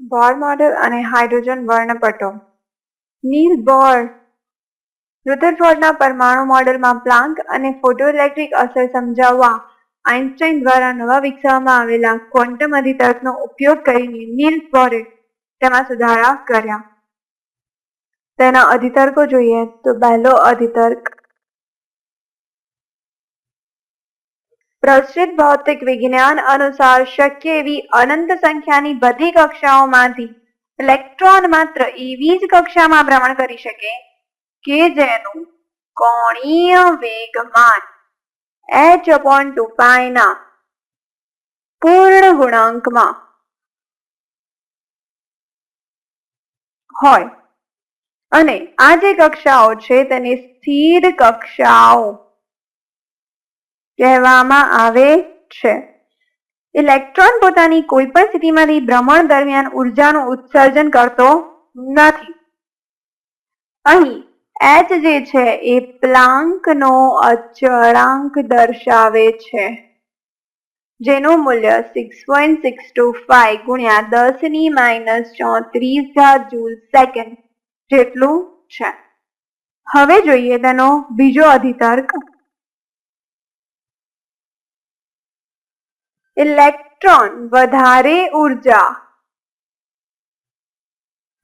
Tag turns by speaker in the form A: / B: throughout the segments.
A: બોર model અને hydrogen વર્ણપટો. નીલ બોર રુધરફોર્ડના પરમાણુ મોડેલમાં પ્લાન્ક અને ફોટોઇલેક્ટ્રિક અસર સમજાવવા આઇન્સ્ટાઇન દ્વારા નવા વિકસાવવામાં આવેલા ક્વોન્ટમ અધિતર્કનો ઉપયોગ કરીને નીલ બોરે તેમાં સુધારા કર્યા. તેના અધિતર્કો જોઈએ તો પહેલો અધિતર્ક પ્રચલિત ભૌતિક વિજ્ઞાન અનુસાર શક્ય એવી અનંત સંખ્યાની બધી કક્ષાઓમાંથી ઇલેક્ટ્રોન માત્ર એવી જ કક્ષામાં ભ્રમણ કરી શકે કે જેનું કોણીય વેગમાન h upon 2 pi પૂર્ણ ગુણાંકમાં હોય. અને આ જે કક્ષાઓ છે તેને સ્થિર કક્ષાઓ કહેવામાં આવે છે. ઇલેક્ટ્રોન પોતાની કોઈ પણ સ્થિતિમાંથી ભ્રમણ દરમિયાન ઉર્જાનું ઉત્સર્જન કરતો નથી. અહીં એચ જે છે એ પ્લાન્કનો અચળાંક દર્શાવે છે. જેનું મૂલ્ય six point six two five ગુણ્યા દસની માઇનસ ચોત્રીસ હજાર જૂલ સેકન્ડ જેટલું છે. હવે જોઈએ તેનો બીજો અધિતર્ક ઇલેક્ટ્રોન વધારે ઊર્જા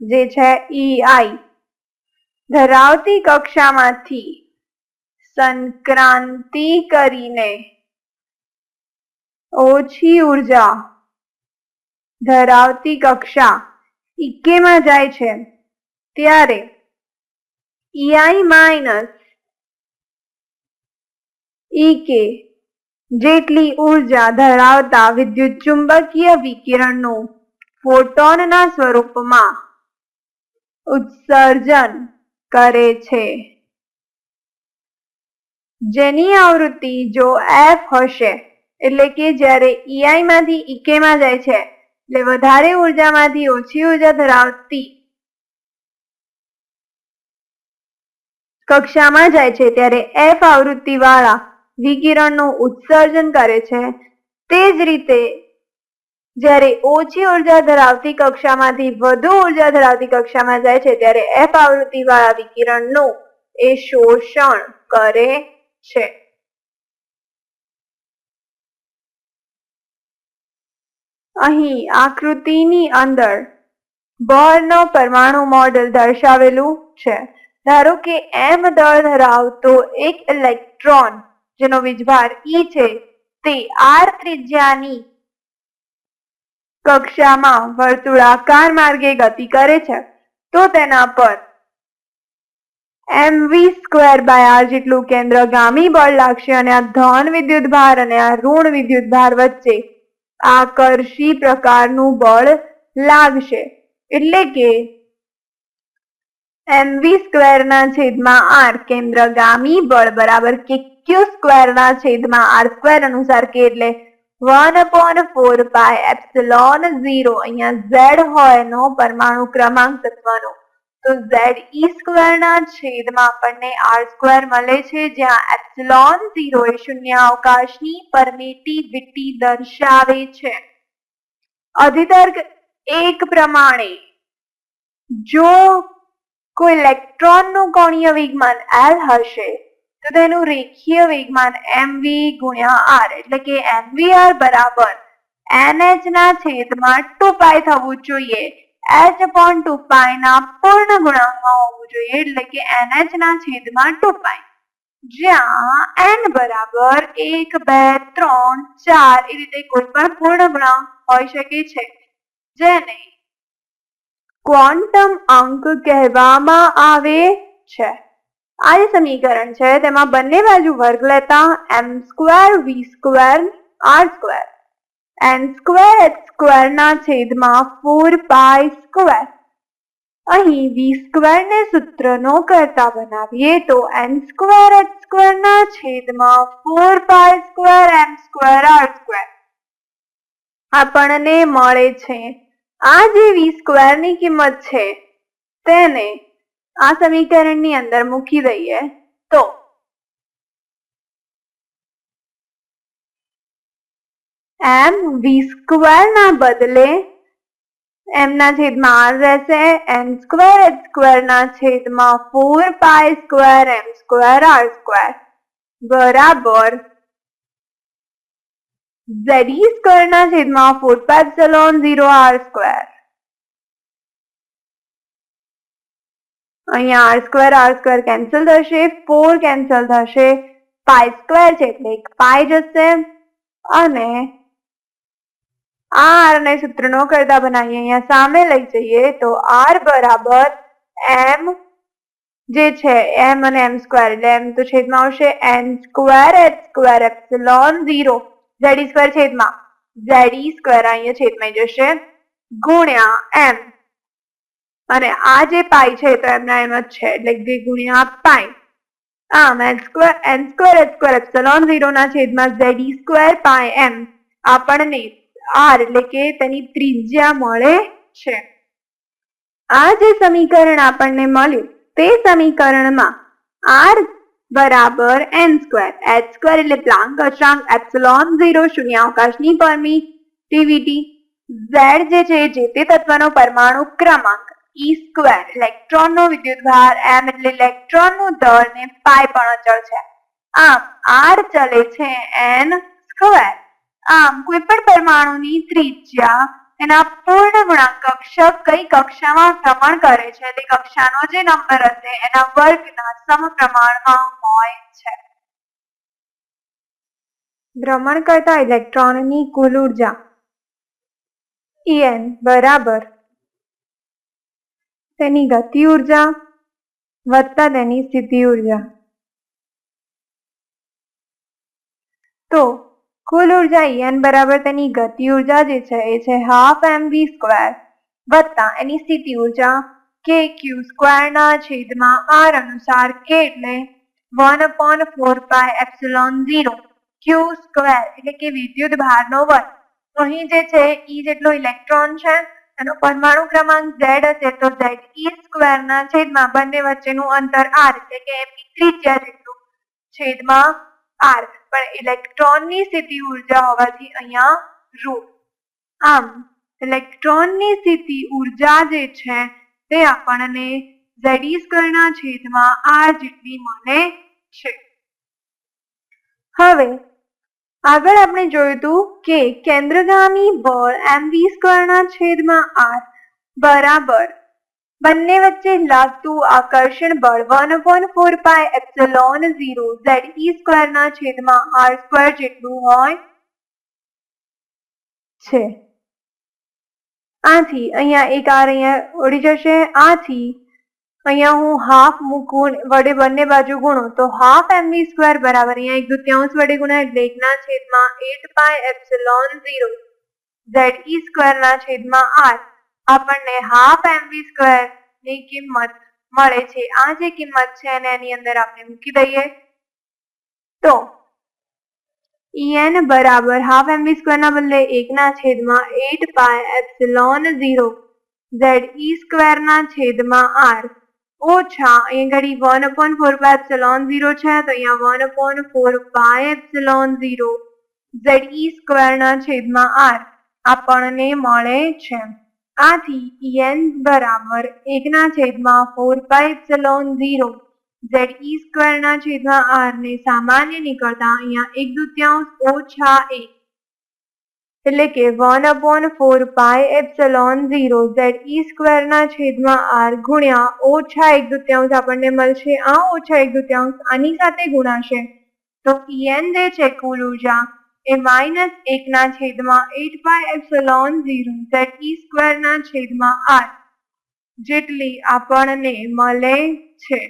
A: જે છે ઈઆઈ ધરાવતી કક્ષામાંથી સંક્રાંતિ કરીને ઓછી ઊર્જા ધરાવતી કક્ષા ઇકેમાં જાય છે. ત્યારે ઈઆઈ માઇનસ ઈકે જેટલી ઊર્જા ધરાવતા વિદ્યુત ચુંબકીય વિકિરણનું ફોટોનના સ્વરૂપમાં ઉત્સર્જન કરે છે. જેની આવૃત્તિ જો એફ હશે, એટલે કે જ્યારે ઈઆઈ માંથી ઈકે માં જાય છે, એટલે વધારે ઉર્જામાંથી ઓછી ઊર્જા ધરાવતી કક્ષામાં જાય છે, ત્યારે એફ આવૃત્તિ વાળા વિકિરણનું ઉત્સર્જન કરે છે. તે જ રીતે જ્યારે ઓછી ઊર્જા ધરાવતી કક્ષામાંથી વધુ ઊર્જા ધરાવતી કક્ષામાં જાય છે, ત્યારે એફ આવૃત્તિ વાળા વિકિરણનું એ શોષણ કરે છે. અહીં આકૃતિની અંદર બળનો પરમાણુ મોડેલ દર્શાવેલું છે. ધારો કે એમ દળ ધરાવતો એક ઇલેક્ટ્રોન જેનો વીજભાર ઈ છે તે આર ત્રિજ્યાની કક્ષામાં વર્તુળાકાર માર્ગે ગતિ કરે છે. તો તેના પર M V square by R જેટલું કેન્દ્રગામી બળ લાગશે અને આ ધન વિદ્યુત ભાર અને આ ઋણ વિદ્યુત ભાર વચ્ચે આકર્ષી પ્રકારનું બળ લાગશે. એટલે કે એમ વી સ્ક્વેર ના છેદમાં આર કેન્દ્રગામી બળ બરાબર કે ક્યુ સ્ક્વેર ના છેદમાં આર સ્ક્વેર અનુસાર કે એટલે one upon four pi epsilon zero અહીંયા ઝેડ હોય નો પરમાણુ ક્રમાંક તત્વનો. તો ઝેડ ઈ સ્ક્વેર ના છેદમાં આપણને આર સ્ક્વેર મળે છે, જ્યાં એપ્સિલોન ઝીરો એ શૂન્ય અવકાશની પરમિટિવિટી દર્શાવે છે. અધિતર્ક એક પ્રમાણે જો કોઈ ઇલેક્ટ્રોનનું કોણીય વેગમાન એલ હશે તો તેનું રેખીય વેગમાન mv ગુણ્યા આર એટલે કે mvr બરાબર nh ના છેદમાં ટુ પાઈ થવું જોઈએ. h upon ટુ પાઈ ના પૂર્ણ ગુણાંકમાં હોવું જોઈએ, એટલે કે nh ના છેદમાં ટુ પાઈ જ્યાં n બરાબર એક, બે, ત્રણ, ચાર એ રીતે કોઈ પણ પૂર્ણ ગુણાંક હોઈ શકે છે. જેને ક્વોન્ટમ અંક કહેવામાં આવે છે. આ જે સમીકરણ છે, તેમાં બંને બાજુ વર્ગ લેતા M square V square R square N square H square ના છેદમાં ફોર પાય સ્ક્વેર અહીં વી સ્ક્વેર ને સૂત્રનો કરતા બનાવીએ તો એન સ્ક્વેર એચ સ્ક્વેર ના છેદમાં four pi square M square R square આપણને મળે છે. આ જે વી સ્ક્વેરની કિંમત છે, તેને આ સમીકરણની અંદર મૂકી દઈએ તો એમ વી સ્ક્વેર ના બદલે એમ ના છેદમાં આર રહેશે એમ સ્ક્વેર એચ સ્ક્વેર ના છેદમાં four pi square M square R square બરાબર ઝેડ ઈ સ્ક્વેર ના છેદમાં four pi epsilon zero R square અહીંયા R square R square cancel થશે ફોર કેન્સલ થશે પાય સ્ક્વેર છે એટલે એક પાય જશે. અને આ આર ને સૂત્ર નો કરતા બનાવીએ અહીંયા સામે લઈ જઈએ તો આર બરાબર એમ જે છે એમ અને એમ સ્ક્વેર એટલે એમ તો છેદમાં આવશે N square H square epsilon zero Z square છેદમાં ઝેડ સ્ક્વેર અહીંયા છેદમાં જશે, ગુણ્યા એમ અને આ જે પાઈ છે તો એમના એમ જ છે, એટલે કે ગુણ્યા પાઈ. આમ N square N square H square epsilon zero ના છેદમાં ઝેડ સ્ક્વેર પાઈ એમ. આપણને આર એટલે કે તેની ત્રિજ્યા મળે છે. આ જે સમીકરણ આપણને મળ્યું, તે સમીકરણમાં આર બરાબર એન સ્ક્વેર, એચ સ્ક્વેર એટલે પ્લાન્ક અશાંક એપ્સલોન ઝીરો શૂન્યાવકાશની પરમિટિવિટી. ઝેડ જે છે જે તે તત્વનો પરમાણુ ક્રમાંક ઈ સ્ક્વેર ઇલેક્ટ્રોન નો વિદ્યુતભાર એમ એટલે ઇલેક્ટ્રોનનું દળ ને પાઈ પણ અચળ છે. આમ આર ચલે છે એન સ્ક્વેર આમ કોઈ પણ પરમાણુની ત્રિજ્યા એના પૂર્ણ કક્ષક કઈ કક્ષામાં ભ્રમણ કરે છે તે કક્ષાનો જે નંબર હશે એના વર્ગના સમપ્રમાણમાં હોય છે. ભ્રમણ કરતા ઇલેક્ટ્રોનની કુલ ઊર્જા. ઈએન બરાબર તેની ગતિ ઊર્જા વત્તા તેની સ્થિતિ ઊર્જા. તો કુલ ઊર્જા એન બરાબર તેની ગતિ ઊર્જા જે છે, એ છે હાફ એમ વી સ્ક્વેર વત્તા એની સ્થિતિ ઊર્જા કે ક્યુ સ્ક્વેર ના છેદમાં આર અનુસાર કે એટલે one upon four pi epsilon zero Q square એટલે કે વિદ્યુત ભારનો વર્ગ. અહીં જે છે ઈ જેટલો ઇલેક્ટ્રોન છે એનો પરમાણુ ક્રમાંક ઝેડ હશે તો ઝેડ ઈ સ્ક્વેર ના છેદમાં બંને વચ્ચેનું અંતર આર એટલે કે એમની ત્રિજ્યા જેટલું છેદમાં આર પણ ઇલેક્ટ્રોનની સ્થિતિ ઊર્જા હોવાથી અહીંયા રૂટ. આમ, ઇલેક્ટ્રોનની સ્થિતિ ઊર્જા જે છે તે આપણને ઝેડ ઈ સ્ક્વેરના છેદમાં આર જેટલી મળે છે. હવે આગળ આપણે જોયું હતું કે કેન્દ્રગામી બળ એમ વી સ્ક્વેરના છેદમાં આર બરાબર. બંને વચ્ચે લાગતું આકર્ષણ બળ one point four pi epsilon zero Z E સ્ક્વેરના છેદમાં આર સ્ક્વેર જેટલું હોય છે. આથી અહીંયા એક આર અહીંયા ઉડી જશે. આથી અહીંયા હું હાફ મૂકું વડે બંને બાજુ ગુણો, તો હાફ એમવી સ્ક્વેર બરાબર, અહીંયા એક દુત્યાંશ વડે ગુણાય એટલે એકના છેદમાં eight pi epsilon zero Z E square ના છેદમાં આર આપણને હાફ એમવી સ્ક્વેરની કિંમત મળે છે. આ જે કિંમત છે એને એની અંદર આપણે મૂકી દઈએ. તો ઈએન બરાબર હાફ એમવી સ્ક્વેર ના બદલે એકના છેદમાં eight pi epsilon zero Z E square ના છેદમાં આર ઓછા. અહીંયા ઘડી one upon four pi epsilon zero છે, તો અહીંયા one upon four pi epsilon zero Z E square ના છેદમાં આર આપણને મળે છે. આથી એન બરાબર એકના છેદમાં four pi epsilon zero Z E square ના છેદમાં આર ને સામાન્ય નીકળતા અહીંયા એક દુત્યાંશ ઓછા એક. એટલે કે one upon four pi epsilon zero Z E સ્ક્વેરના છેદમાં આર ગુણ્યા ઓછા એક દુત્યાંશ આપણને મળશે. આ ઓછા એક દુત્યાંશ આની સાથે ગુણાશે. તો ઈએન જે છે કુલ ઊર્જા એ માઇનસ એકના છેદમાં eight pi epsilon zero Z E સ્ક્વેરના છેદમાં આર જેટલી આપણને મળે છે.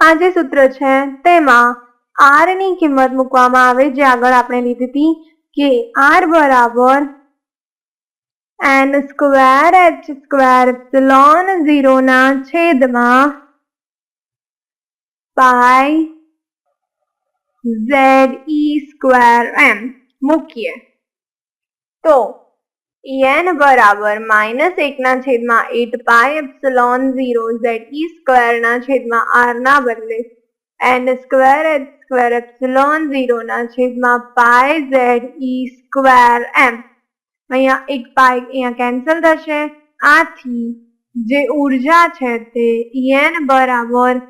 A: આ જે સૂત્ર છે તેમાં આરની કિંમત મૂકવામાં આવે જે આગળ આપણે લીધી હતી કે આર બરાબર N square H square epsilon zero ના છેદમાં પાય ઝેડ ઈ સ્ક્વેર એમ મૂકીએ. તો એન બરાબર માઇનસ એકના છેદમાં eight pi epsilon zero Z E square ના છેદમાં આર ના બદલે N square H square epsilon zero ના છેદમાં પાય ઝેડ ઈ સ્ક્વેર એમ અહીંયા એક પાઈ અહીંયા કેન્સલ થશે. આથી જે ઊર્જા છે તે En બરાબર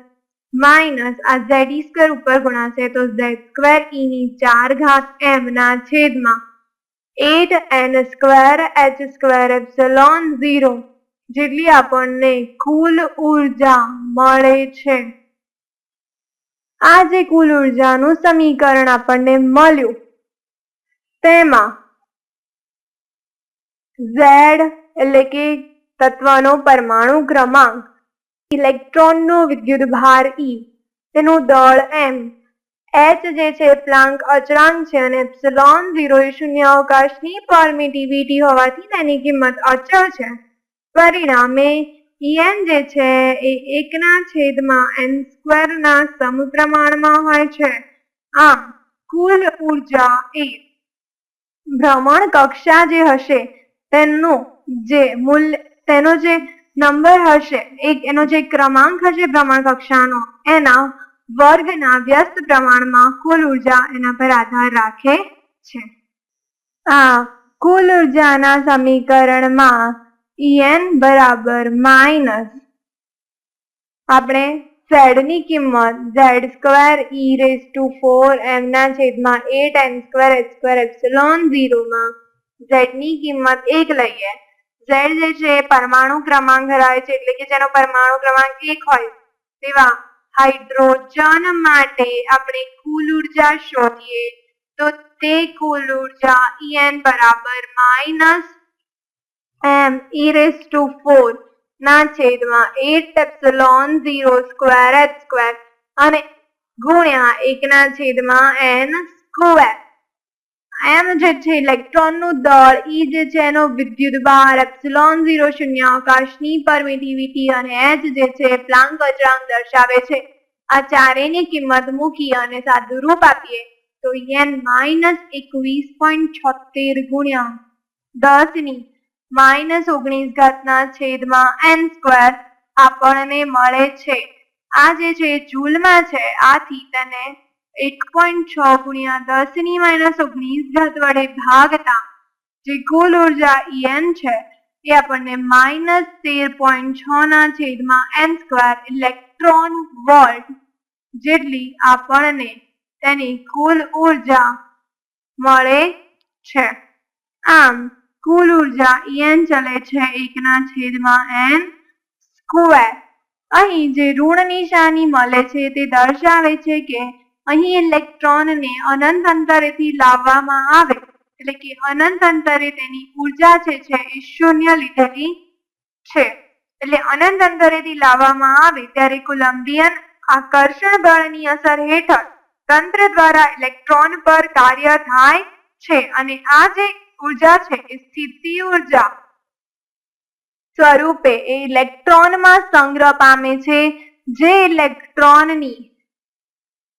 A: માઇનસ આ ઝેડ સ્ક્વેર ઉપર ગુણાશે, તો ઝેડ સ્ક્વેર ઈ ની ચાર ઘાત એમ ના છેદમાં eight N square H square epsilon zero જેટલી આપણને કુલ ઊર્જા મળે છે. આ જે કુલ ઉર્જાનું સમીકરણ આપણને મળ્યું. તેમાં ઝેડ એટલે કે તત્વનો પરમાણુ ક્રમાંક, ઇલેક્ટ્રોનનો વિદ્યુત ભાર ઈ તેનું દળ એમ એચ જે છે પ્લાન્ક અચળાંક છે અને એપ્સલોન ઝીરો શૂન્ય અવકાશની પરમિટિવિટી હોવાથી તેની કિંમત અચળ છે. પરિણામે En જે છે એ એકના છેદમાં એન સ્ક્વેરના સમપ્રમાણમાં હોય છે. આમ કુલ ઊર્જા એ ભ્રમણ કક્ષા જે હશે, તેનું જે મૂલ્ય, તેનો જે નંબર હશે એક એનો જે ક્રમાંક હશે ભ્રમણ કક્ષાનો, એના વર્ગના વ્યસ્ત પ્રમાણમાં કુલ ઊર્જા એના પર આધાર રાખે છે. આ કુલ ઉર્જાના સમીકરણમાં En બરાબર માઇનસ આપણે ઝેડની કિંમત, Z square E raise to four એમના છેદમાં eight N square H square epsilon ઝીરોમાં ઝેડની કિંમત એક લઈએ. ઝેડ જે છે એ પરમાણુ ક્રમાંક ધરાવે છે, એટલે કે જેનો પરમાણુ ક્રમાંક એક હોય, તેવા હાઇડ્રોજન માટે આપણે કુલ ઊર્જા શોધીએ. તો તે કુલ ઊર્જા ઈએન બરાબર minus M E raise to four ના છેદમાં eight epsilon zero square H square અને ગુણ્યા એકના છેદમાં એન સ્ક્વેર એમ જે છે ઇલેક્ટ્રોનનું દળ ઈ જે છે એનો વિદ્યુત ભાર એપ્સિલોન ઝીરો પરમિટિવિટી અને એચ જે છે પ્લાન્ક અચળાંક દર્શાવે છે આ ચારેની કિંમત મૂકી અને સાદું રૂપ આપીએ તો એન માઇનસ એકવીસ પોઈન્ટ છોતેર ગુણ્યા દસની માઇનસ ઓગણીસ ઘાતના છેદમાં એન સ્ક્વેર આપણને મળે છે. આ જે છે, જૂલમાં છે આથી તેને એક પોઈન્ટ છ ગુણ્યા દસની માઇનસ ઓગણીસ ઘાત વડે ભાગતા જે કુલ ઊર્જા ઈએન છે, એ આપણને માઇનસ તેર પોઈન્ટ છ ના છેદમાં એન સ્ક્વેર ઇલેક્ટ્રોન વોલ્ટ જેટલી આપણને તેની કુલ ઊર્જા મળે છે. આમ કુલ ઊર્જા એન ચલે છે એકના છેદમાં એન સ્ક્વેર અહીં જે ઋણ નિશાની મળે છે તે દર્શાવે છે કે અહીં ઇલેક્ટ્રોનને અનંત અંતરેથી લાવવામાં આવે, એટલે કે અનંત અંતરે તેની ઊર્જા છે એ શૂન્ય લીધેલી છે. એટલે અનંત અંતરેથી લાવવામાં આવે ત્યારે કોલંબિયન આકર્ષણ બળની અસર હેઠળ તંત્ર દ્વારા ઇલેક્ટ્રોન પર કાર્ય થાય છે. અને આ જે ઊર્જા છે એ સ્થિતિ ઊર્જા સ્વરૂપે એ ઇલેક્ટ્રોનમાં સંગ્રહ પામે છે. જે ઇલેક્ટ્રોનની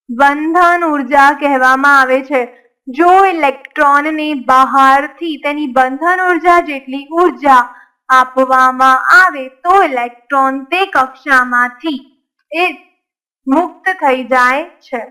A: બંધન ઊર્જા કહેવામાં આવે છે. જો ઇલેક્ટ્રોનને બહારથી તેની બંધન ઊર્જા જેટલી ઊર્જા આપવામાં આવે તો ઇલેક્ટ્રોન તે કક્ષામાંથી એ મુક્ત થઈ જાય છે.